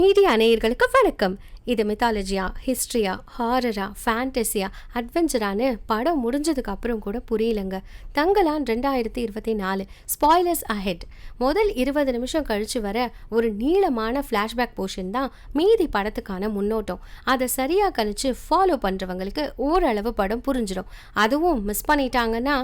Media நேயர்களுக்கு வணக்கம். இது மித்தாலஜியா ஹிஸ்ட்ரியா ஹாரரா ஃபேண்டசியா அட்வென்ச்சரானு படம் முடிஞ்சதுக்கு அப்புறம் கூட புரியலங்க. தங்கலான் ரெண்டாயிரத்தி இருபத்தி நாலு. ஸ்பாய்லர்ஸ் அஹெட் முதல் இருபது நிமிஷம் கழிச்சு வர ஒரு நீளமான ஃப்ளாஷ்பேக் போர்ஷன் தான் மீதி படத்துக்கான முன்னோட்டம். அதை சரியாக கழிச்சு ஃபாலோ பண்ணுறவங்களுக்கு ஓரளவு படம் புரிஞ்சிடும் அதுவும் மிஸ் பண்ணிட்டாங்கன்னா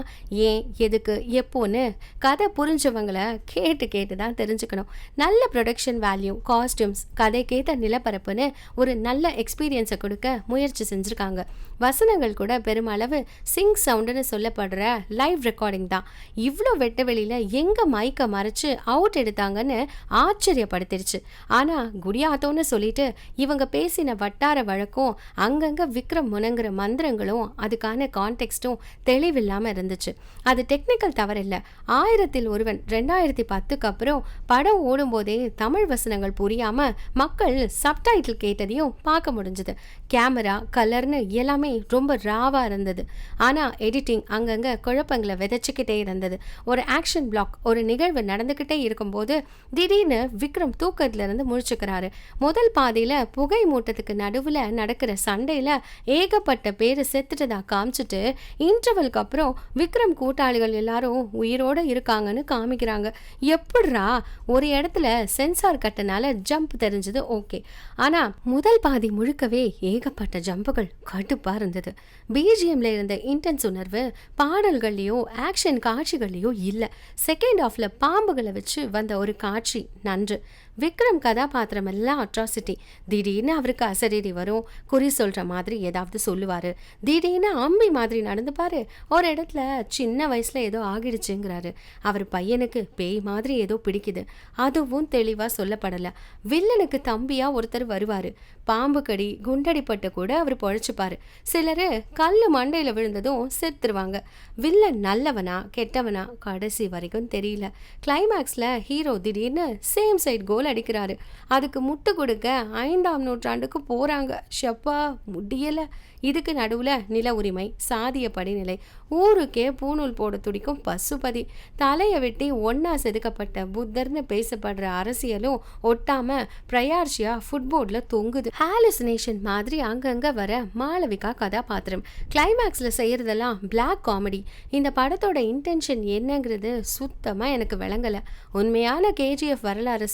ஏன் எதுக்கு எப்போன்னு கதை புரிஞ்சவங்கள கேட்டு கேட்டு தான் தெரிஞ்சுக்கணும். நல்ல ப்ரொடக்ஷன் வேல்யூ காஸ்டியூம்ஸ் கதைக்கேற்ற நிலப்பரப்புன்னு ஒரு நல்ல எக்ஸ்பீரியன்ஸை கொடுக்க முயற்சி செஞ்சுருக்காங்க. வசனங்கள் கூட பெருமளவு சிங் சவுண்டுன்னு சொல்லப்படுற லைவ் ரெக்கார்டிங் தான். இவ்வளோ வெட்ட வெளியில் எங்கே மைக்கை மறைச்சு அவுட் எடுத்தாங்கன்னு ஆச்சரியப்படுத்திருச்சு. ஆனால் குடியாத்தோன்னு சொல்லிட்டு இவங்க பேசின வட்டார வழக்கும் அங்கங்கே விக்ரம் முனங்குற மந்திரங்களும் அதுக்கான கான்டெக்ஸ்ட்டும் தெளிவில்லாமல் இருந்துச்சு. அது டெக்னிக்கல் தவறில்லை. ஆயிரத்தில் ஒருவன் ரெண்டாயிரத்தி பத்துக்கு அப்புறம் படம் ஓடும்போதே தமிழ் வசனங்கள் புரியாமல் மக்கள் சப்டைட்டில் கேட்டதையும் பார்க்க முடிஞ்சது. கேமரா கலர்னு எல்லாமே ரொம்ப ராவா இருந்தது. ஆனால் எடிட்டிங் அங்கங்கே குழப்பங்களை விதைச்சிக்கிட்டே இருந்தது. ஒரு ஆக்ஷன் பிளாக் ஒரு நிகழ்வு நடந்துக்கிட்டே இருக்கும்போது திடீர்னு விக்ரம் தூக்கத்துல இருந்து முழிச்சுக்கிறாரு. முதல் பாதியில புகை மூட்டத்துக்கு நடுவில் நடக்கிற சண்டையில் ஏகப்பட்ட பேர் செத்துட்டதாக காமிச்சிட்டு இன்டர்வலுக்கு அப்புறம் விக்ரம் கூட்டாளிகள் எல்லாரும் உயிரோட இருக்காங்கன்னு காமிக்கிறாங்க. எப்படிரா ஒரு இடத்துல சென்சார் கட்டனால ஜம்ப் தெரிஞ்சது ஓகே ஆனா முதல் பாதி முழுக்கவே ஏகப்பட்ட ஜம்புகள் கடுப்பா இருந்தது. பிஜிஎம்ல இருந்த இன்டென்ஸ் உணர்வு பாடல்கள்லயோ ஆக்ஷன் காட்சிகள்லேயோ இல்லை. செகண்ட் ஆஃப்ல பாம்புகளை வச்சு வந்த ஒரு காட்சி நன்று. விக்ரம் கதாபாத்திரம் எல்லாம் அட்ராசிட்டி திடீர்னு அவருக்கு அசரீரி வரும். குறி சொல்கிற மாதிரி ஏதாவது சொல்லுவாரு. திடீர்னு அம்பி மாதிரி நடந்துப்பாரு. ஒரு இடத்துல சின்ன வயசுல ஏதோ ஆகிடுச்சுங்கிறாரு. அவர் பையனுக்கு பேய் மாதிரி ஏதோ பிடிக்குது. அதுவும் தெளிவாக சொல்லப்படல. வில்லனுக்கு தம்பியாக ஒருத்தர் வருவாரு. பாம்பு கடி குண்டடிப்பட்டு கூட அவர் பொழைச்சிப்பார். சிலர் கல் மண்டையில் விழுந்ததும் செத்துருவாங்க. வில்லன் நல்லவனா கெட்டவனா கடைசி வரைக்கும் தெரியல. கிளைமேக்ஸில் ஹீரோ திடீர்னு சேம் சைட் கோல் அடிக்கிறாரு. அதுக்கு முட்டு கொடுக்க ஐந்தாம் நூற்றாண்டுக்கு போறாங்க. ஷப்பா முடியல. இதுக்கு நடுவுல நில உரிமை சாதிய படிநிலை. ஊருக்கே பூணூல் போட துடிக்கும் பசுபதி. தலையை வெட்டி ஒன்னா செதுக்கப்பட்ட புத்தர்னு பேசப்படுற அரசியலும் ஒட்டாம பிரயார்ஷியா ஃபுட்போர்ட்ல தொங்குது. ஹாலுசினேஷன் மாதிரி அங்கங்க வர மாளவிகா கதாபாத்திரம். கிளைமேக்ஸ்ல செய்யறதெல்லாம் பிளாக் காமெடி இந்த படத்தோட இன்டென்ஷன் என்னங்கிறது சுத்தமா எனக்கு விளங்கல. உண்மையான கேஜிஎஃப் வரலாறு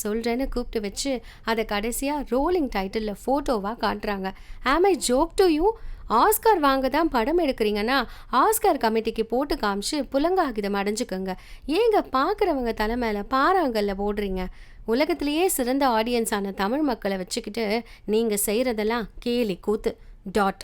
அப்படின்னு கூப்பிட்டு வச்சு அதை கடைசியா ரோலிங் டைட்டில் ஃபோட்டோவாக காட்டுறாங்க. Am I joke to you Oscar வாங்க தான் படம் எடுக்கிறீங்கன்னா ஆஸ்கார் கமிட்டிக்கு போட்டு காமிச்சு புலங்காகிதம் அடைஞ்சுக்கோங்க. ஏங்க பார்க்குறவங்க தலை மேலே பாறாங்கல்ல போடுறீங்க? உலகத்திலேயே சிறந்த ஆடியன்ஸான தமிழ் மக்களை வச்சுக்கிட்டு நீங்கள் செய்கிறதெல்லாம் கேலி கூத்து. டாட்